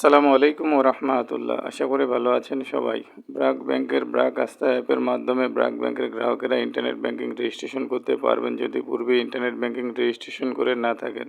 আসসালামু আলাইকুম রহমাতুল্লাহ। আশা করি ভালো আছেন সবাই। ব্রাক ব্যাংকের ব্রাক আস্থা অ্যাপের মাধ্যমে ব্রাক ব্যাংকের গ্রাহকেরা ইন্টারনেট ব্যাংকিং রেজিস্ট্রেশন করতে পারবেন যদি পূর্বে ইন্টারনেট ব্যাংকিং রেজিস্ট্রেশন করে না থাকেন।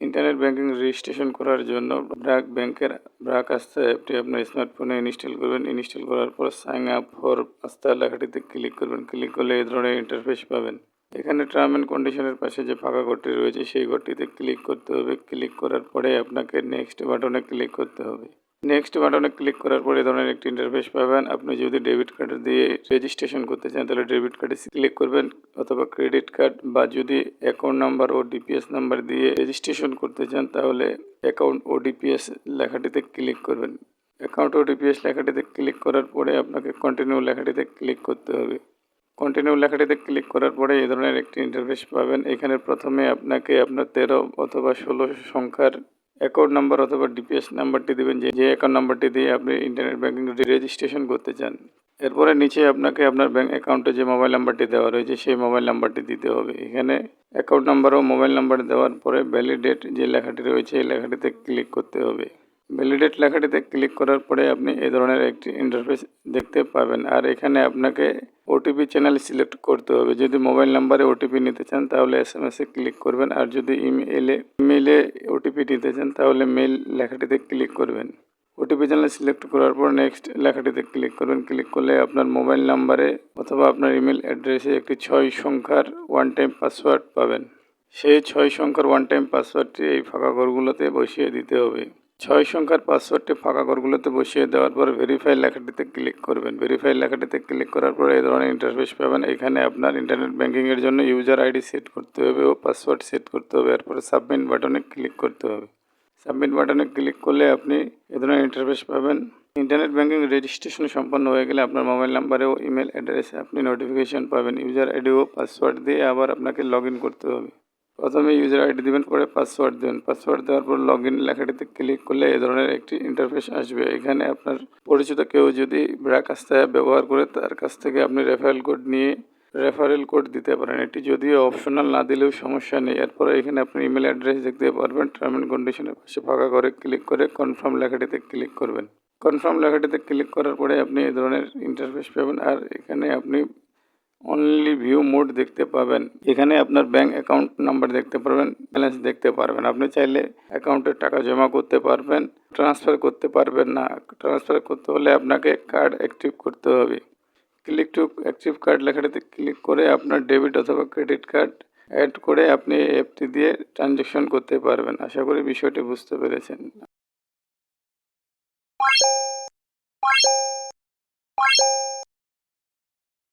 ইন্টারনেট ব্যাংকিং রেজিস্ট্রেশন করার জন্য ব্রাক ব্যাংকের ব্রাক আস্থা অ্যাপটি আপনার স্মার্টফোনে ইনস্টল করবেন। ইনস্টল করার পর সাইন আপ ফর আস্থা লেখাটিতে ক্লিক করবেন। ক্লিক করলে এই ধরনের ইন্টারফেস পাবেন। এখানে টার্ম অ্যান্ড কন্ডিশনের পাশে যে ফাঁকা ঘরটি রয়েছে, সেই ঘরটিতে ক্লিক করতে হবে। ক্লিক করার পরে আপনাকে নেক্সট বাটনে ক্লিক করতে হবে। নেক্সট বাটনে ক্লিক করার পরে ধরনের একটি ইন্টারফেস পাবেন। আপনি যদি ডেবিট কার্ড দিয়ে রেজিস্ট্রেশন করতে চান, তাহলে ডেবিট কার্ডে ক্লিক করবেন অথবা ক্রেডিট কার্ড বা যদি অ্যাকাউন্ট নাম্বার ও ডিপিএস নাম্বার দিয়ে রেজিস্ট্রেশন করতে চান, তাহলে অ্যাকাউন্ট ও ডিপিএস লেখাটিতে ক্লিক করবেন। অ্যাকাউন্ট ও ডিপিএস লেখাটিতে ক্লিক করার পরে আপনাকে কন্টিনিউ লেখাটিতে ক্লিক করতে হবে। কন্টিনিউ লেখাটিতে ক্লিক করার পরে এই ধরনের একটি ইন্টারফেস পাবেন। এখানে প্রথমে আপনাকে আপনার তেরো অথবা ষোলো সংখ্যার অ্যাকাউন্ট নাম্বার অথবা ডিপিএস নাম্বারটি দেবেন, যে যে অ্যাকাউন্ট নাম্বারটি দিয়ে আপনি ইন্টারনেট ব্যাঙ্কিং রেজিস্ট্রেশন করতে চান। এরপরে নিচে আপনাকে আপনার ব্যাঙ্ক অ্যাকাউন্টে যে মোবাইল নাম্বারটি দেওয়া রয়েছে, সেই মোবাইল নাম্বারটি দিতে হবে। এখানে অ্যাকাউন্ট নাম্বার ও মোবাইল নাম্বার দেওয়ার পরে ভ্যালিডেট যে লেখাটি রয়েছে, এই লেখাটিতে ক্লিক করতে হবে। ভ্যালিডেট লেখাটিতে ক্লিক করার পরে আপনি এই ধরনের একটি ইন্টারফেস দেখতে পাবেন। আর এখানে আপনাকে ওটিপি চ্যানেল সিলেক্ট করতে হবে। যদি মোবাইল নাম্বারে ওটিপি নিতে চান, তাহলে এস এম এসে ক্লিক করবেন। আর যদি ইমেলে ইমেলে ওটিপি নিতে চান, তাহলে মেল লেখাটিতে ক্লিক করবেন। ওটিপি চ্যানেল সিলেক্ট করার পর নেক্সট লেখাটিতে ক্লিক করবেন। ক্লিক করলে আপনার মোবাইল নাম্বারে অথবা আপনার ইমেল অ্যাড্রেসে একটি ছয় সংখ্যার ওয়ান টাইম পাসওয়ার্ড পাবেন। সেই ছয় সংখ্যার ওয়ান টাইম পাসওয়ার্ডটি এই ফাঁকা ঘরগুলোতে বসিয়ে দিতে হবে। ছয় সংখ্যার পাসওয়ার্ডটি ফাঁকা ঘরগুলোতে বসিয়ে দেওয়ার পর ভেরিফাই লেখাটিতে ক্লিক করবেন। ভেরিফাই লেখাটিতে ক্লিক করার পর এই ধরনের ইন্টারফেস পাবেন। এখানে আপনার ইন্টারনেট ব্যাঙ্কিংয়ের জন্য ইউজার আইডি সেট করতে হবে ও পাসওয়ার্ড সেট করতে হবে। এরপরে সাবমিট বাটনে ক্লিক করতে হবে। সাবমিট বাটনে ক্লিক করলে আপনি এ ধরনের ইন্টারফেস পাবেন। ইন্টারনেট ব্যাঙ্কিং রেজিস্ট্রেশন সম্পন্ন হয়ে গেলে আপনার মোবাইল নাম্বারে ও ইমেল অ্যাড্রেসে আপনি নোটিফিকেশন পাবেন। ইউজার আইডি ও পাসওয়ার্ড দিয়ে আবার আপনাকে লগ করতে হবে। প্রথমে ইউজার আইডি দেবেন, পরে পাসওয়ার্ড দেবেন। পাসওয়ার্ড দেওয়ার পর লগ ইন লেখাটিতে ক্লিক করলে এই ধরনের একটি ইন্টারফেস আসবে। এখানে আপনার পরিচিত কেউ যদি ব্র্যাক আস্তে ব্যবহার করে, তার কাছ থেকে আপনি রেফারেল কোড নিয়ে রেফারেল কোড দিতে পারেন। এটি যদিও অপশনাল না দিলেও সমস্যা নেই। এরপরে এখানে আপনি ইমেল অ্যাড্রেস দেখতে পারবেন। টার্ম অ্যান্ড কন্ডিশনের পাশে ফাঁকা করে ক্লিক করে কনফার্ম লেখাটিতে ক্লিক করবেন। কনফার্ম লেখাটিতে ক্লিক করার পরে আপনি এই ধরনের ইন্টারফেস পাবেন। আর এখানে আপনি অনলি ভিউ মোড দেখতে পাবেন। এখানে আপনার ব্যাংক অ্যাকাউন্ট নাম্বার দেখতে পারবেন ব্যালেন্স দেখতে পারবেন। আপনি চাইলে অ্যাকাউন্টে টাকা জমা করতে পারবেন ট্রান্সফার করতে পারবেন না। ট্রান্সফার করতে হলে আপনাকে কার্ড অ্যাক্টিভ করতে হবে। ক্লিক টু অ্যাক্টিভ কার্ড লেখাটিতে ক্লিক করে আপনার ডেবিট অথবা ক্রেডিট কার্ড অ্যাড করে আপনি অ্যাপটি দিয়ে ট্রানজ্যাকশন করতে পারবেন। আশা করি বিষয়টি বুঝতে পেরেছেন।